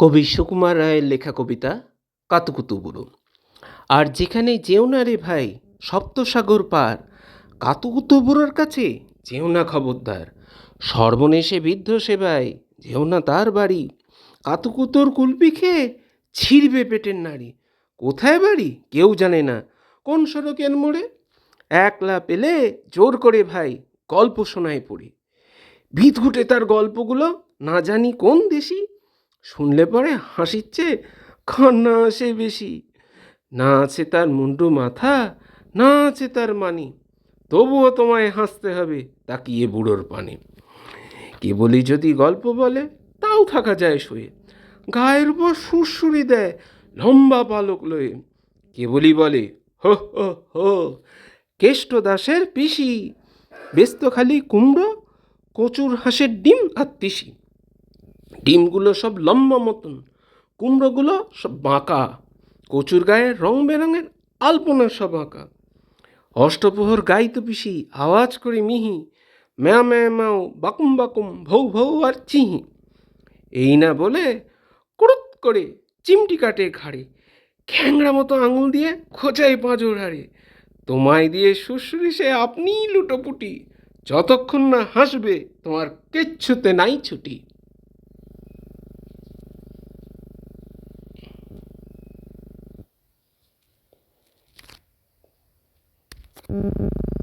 কবি সুকুমার রায়ের লেখা কবিতা কাতুকুতু বুড়ো আর যেখানে যেও না রে ভাই, সপ্তসাগর পার কাতুকুতু বুড়োর কাছে যেও না খবরদার। সর্বনেশে বিদ্ধ সেবায় যেও না তার বাড়ি, কাতুকুতোর কুলপি খেয়ে ছিঁড়বে পেটের নাড়ি। কোথায় বাড়ি, কেউ জানে না, কোন সড়কের মোড়ে? একলা পেলে জোর করে ভাই, গল্প শোনায় পড়ি। ভিত ঘুটে তার গল্পগুলো না জানি কোন দেশি শুনলে পরে হাসিচ্ছে কান্না আসে বেশি। না আছে তার মুন্ডু মাথা, না আছে তার মানি, তবুও তোমায় হাসতে হবে তাকিয়ে বুড়োর পানে। কে বলি যদি গল্প বলে, তাও থাকা যায় শুয়ে। গায়ের উপর সুরসুরি দেয় লম্বা পালক লয়ে। কেবলই বলে, হো হো হো, কেষ্ট দাসের পিসি ব্যস্ত খালি কুমড়ো, কচুর হাঁসের ডিম আর তিসি। ডিমগুলো সব লম্বা মতন, কুমড়োগুলো সব বাঁকা, কচুর গায়ে রং বেরঙের আলপনা সব আঁকা। অষ্টপ্রহর গাইতো পিসি, আওয়াজ করে মিহি, ম্যা ম্যা ম্যাও বাকুম বাকুম, ভৌ ভৌ আর চিহি। এই না বলে কুড়ুত করে চিমটি কাটে ঘাড়ে, খ্যাংড়া মতো আঙুল দিয়ে খোঁচাই পাঁজর হাড়ে। তোমায় দিয়ে শুশুরি সে আপনিই লুটোপুটি, যতক্ষণ না হাসবে তোমার কিচ্ছুতে নাই ছুটি। Mm-hmm.